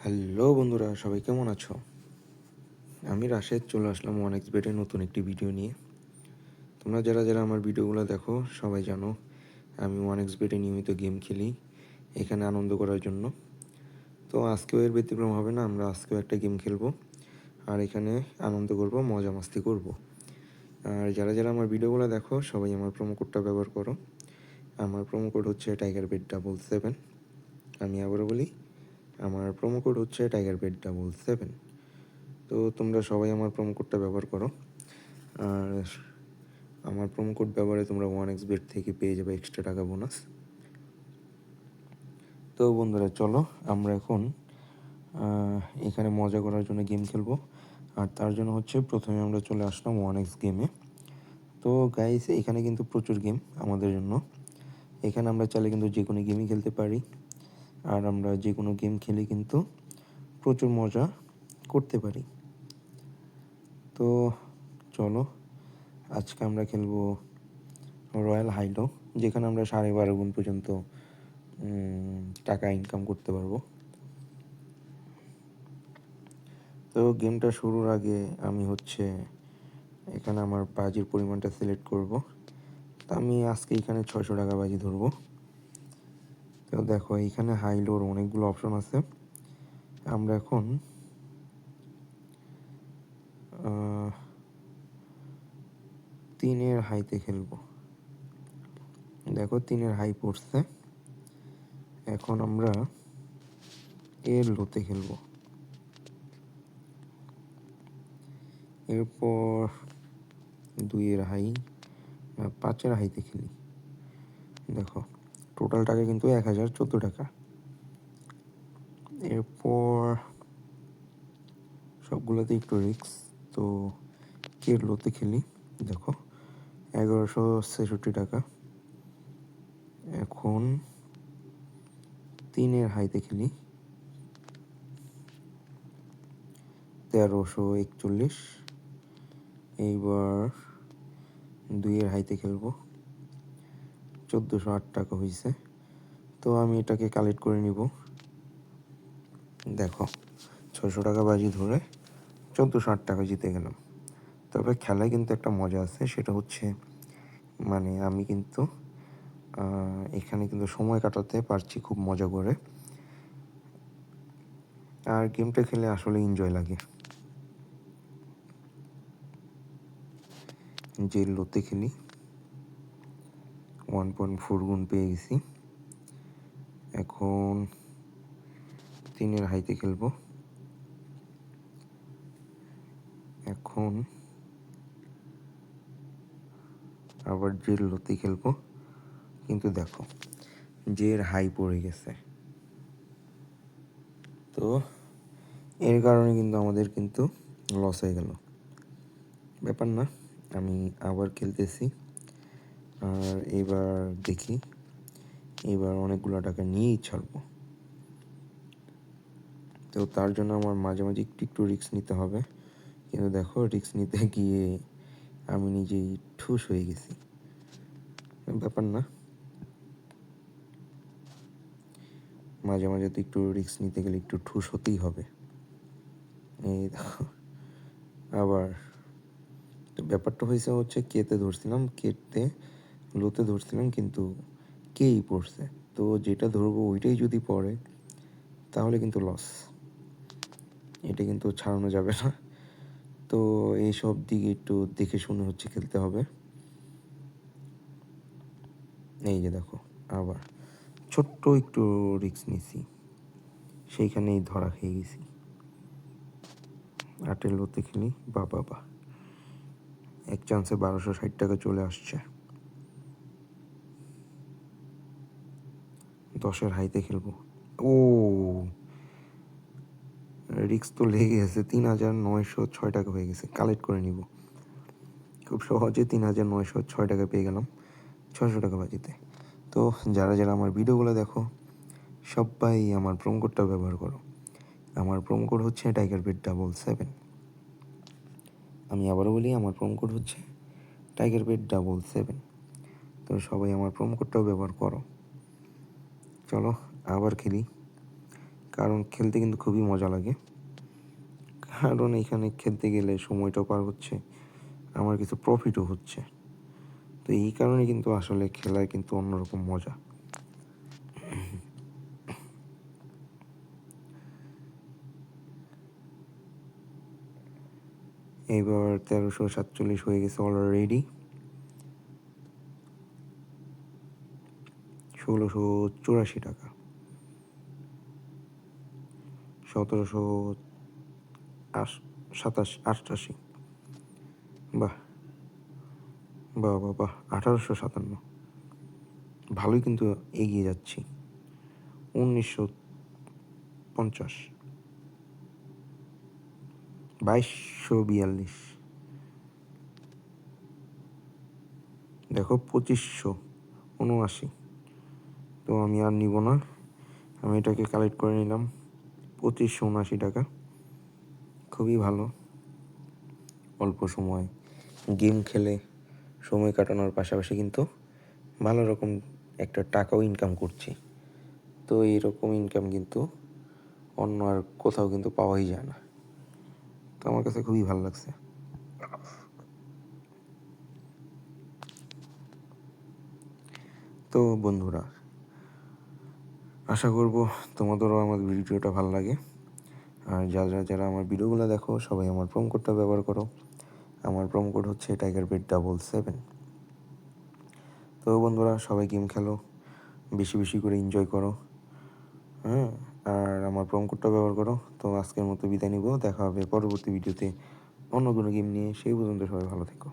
Hello বন্ধুরা, সবাই কেমন আছো? আমি রাশেদ, চলে আসলাম ওয়ান এক্স বেডের নতুন একটি ভিডিও নিয়ে। তোমরা যারা যারা আমার ভিডিওগুলো দেখো, সবাই জানো, আমি ওয়ান এক্স বেডে নিয়মিত গেম খেলি এখানে আনন্দ করার জন্য। তো আজকেও এর ব্যতিক্রম হবে না, আমরা আজকেও একটা গেম খেলব আর এখানে আনন্দ করব, মজা মাস্তি করব। আর যারা যারা আমার ভিডিওগুলো দেখো, সবাই আমার প্রোমো কোডটা ব্যবহার করো। আমার প্রোমো কোড হচ্ছে টাইগার বেড ডাবল সেভেন আমি আবারও বলি আমার প্রোমো কোড হচ্ছে টাইগার বেড ডাবল সেভেন তো তোমরা সবাই আমার প্রোমো কোডটা ব্যবহার করো। আর আমার প্রোমো কোড ব্যবহারে তোমরা ওয়ান এক্স বেড থেকে পেয়ে যাবে এক্সট্রা টাকা বোনাস তো বন্ধুরা, চলো আমরা এখন এখানে মজা করার জন্য গেম খেলব। আর তার জন্য হচ্ছে প্রথমে আমরা চলে আসলাম ওয়ান এক্স গেমে তো গাইস এখানে কিন্তু প্রচুর গেম আমাদের জন্য। এখানে আমরা চাইলে কিন্তু যে কোনো গেমই খেলতে পারি। আর আমরা যে কোনো গেম খেলে কিন্তু প্রচুর মজা করতে পারি। তো চলো, আজকে আমরা খেলব রয়্যাল হাইলো যেখানে আমরা সাড়ে বারো গুণ পর্যন্ত টাকা ইনকাম করতে পারব। তো গেমটা শুরুর আগে আমি হচ্ছে এখানে আমার বাজির পরিমাণটা সিলেক্ট করব। তো আমি আজকে এখানে ছয়শো টাকা বাজি ধরবো। তো দেখো এখানে হাই লোর অনেকগুলো অপশন আছে। আমরা এখন তিনের হাইতে খেলব। দেখো, তিনের হাই পড়ছে। এখন আমরা এর লোতে খেলব। এরপর দুইয়ের হাই পাঁচের হাইতে খেলি। দেখো টোটাল টাকা কিন্তু এক হাজার চোদ্দ টাকা। এরপর সবগুলোতে একটু রিক্স তো কেরলোতে খেলি, দেখো, এগারোশো ছেষট্টি টাকা। এখন তিনের হাইতে খেলি, তেরোশো একচল্লিশ। এইবার দুইয়ের হাইতে খেলব। চোদ্দোশো আট টাকা হয়েছে তো আমি এটাকে কালেক্ট করে নিব। দেখো ছশো টাকা বাজি ধরে চোদ্দোশো আট টাকা জিতে গেলাম। তবে খেলায় কিন্তু একটা মজা আছে, সেটা হচ্ছে মানে আমি কিন্তু এখানে কিন্তু সময় কাটাতে পারছি খুব মজা করে। আর গেমটা খেলে আসলে এনজয় লাগে। যে লোতে খেলি ওয়ান পয়েন্ট ফোর গুণ পেয়ে গেছি। এখন তিনের হাইতে খেলব। এখন আবার জের লতি খেলব। কিন্তু দেখো, জের হাই পড়ে গেছে। তো এর কারণে কিন্তু আমাদের কিন্তু লস হয়ে গেল। ব্যাপার না, আমি আবার খেলতেছি। আর এবার দেখি, এবার অনেকগুলো টাকা নিয়েই ছাড়বো। তো তার জন্য আমার মাঝে মাঝে একটু একটু রিস্ক নিতে হবে। কিন্তু দেখো রিস্ক নিতে গিয়ে আমি নিজেই ঠুস হয়ে গেছি। ব্যাপার না। মাঝে মাঝে তো একটু রিস্ক নিতে গেলে একটু ঠুস হতেই হবে। এই দেখো, আবার ব্যাপারটা হয়েছে হচ্ছে কেতে ধরছিলাম, কেতে লোতে ধরছিলাম, কিন্তু কেই পড়ছে? তো যেটা ধরবো ওইটাই যদি পড়ে, তাহলে কিন্তু লস এটা কিন্তু ছাড়ানো যাবে না। তো এইসব দিকে একটু দেখে শুনে হচ্ছে খেলতে হবে। এই যে দেখো, আবার ছোট্ট একটু রিস্ক নিছি। সেইখানেই ধরা খেয়ে গেছি। আটের লোতে খেলি বা বাবা। এক চান্সে বারোশো ষাট টাকা চলে আসছে। দশের হাইতে খেলব। ও রিক্স তো লেগে গেছে তিন হাজার নয়শো ছয় টাকা হয়ে গেছে। কালেক্ট করে নিব। খুব সহজে তিন হাজার নয়শো ছয় টাকা পেয়ে গেলাম। ছশো টাকা বাজিতে। তো যারা যারা আমার ভিডিওগুলো দেখো, সবাই আমার প্রোমো কোডটা ব্যবহার করো। আমার প্রোমো কোড হচ্ছে টাইগার বেড ডাবল সেভেন আমি আবারও বলি, আমার প্রোমো কোড হচ্ছে টাইগার বেড ডাবল সেভেন তো সবাই আমার প্রোমো কোডটাও ব্যবহার করো। চলো আবার খেলি। কারণ খেলতে কিন্তু খুবই মজা লাগে। কারণ এখানে খেলতে গেলে সময়টাও পার হচ্ছে, আমার কিছু প্রফিটও হচ্ছে। তো এই কারণে কিন্তু আসলে খেলায় কিন্তু অন্যরকম মজা। এইবার তেরোশো সাতচল্লিশ হয়ে গেছে অলরেডি ষোলোশো চুরাশি টাকা। সতেরোশো সাতাশ, আটাশি বাহ। বাহ বাহ বাহ, আঠারোশো সাতান্ন। ভালোই কিন্তু এগিয়ে যাচ্ছি। উনিশশো পঞ্চাশ। বাইশশো বিয়াল্লিশ। দেখো, পঁচিশশো উনআশি। তো আমি আর নিব না। আমি এটাকে কালেক্ট করে নিলাম। পঁচিশশো উনআশি টাকা। খুবই ভালো। অল্প সময়। গেম খেলে সময় কাটানোর পাশাপাশি কিন্তু ভালো রকম একটা টাকাও ইনকাম করছি। তো এইরকম ইনকাম কিন্তু অন্য আর কোথাও কিন্তু পাওয়াই যায় না। তো আমার কাছে খুবই ভালো লাগছে। তো বন্ধুরা আশা করব তোমাদেরও আমার ভিডিওটা ভালো লাগে। আর যারা যারা আমার ভিডিওগুলো দেখো, সবাই আমার প্রোম কোডটা ব্যবহার করো। আমার প্রোম কোড হচ্ছে টাইগার বেড ডাবল সেভেন তো বন্ধুরা, সবাই গেম খেলো, বেশি বেশি করে এনজয় করো। হ্যাঁ আর আমার প্রোম কোডটা ব্যবহার করো। তো আজকের মতো বিদায় নিব, দেখা হবে পরবর্তী ভিডিওতে অন্য কোনো গেম নিয়ে। সেই পর্যন্ত সবাই ভালো থেকো।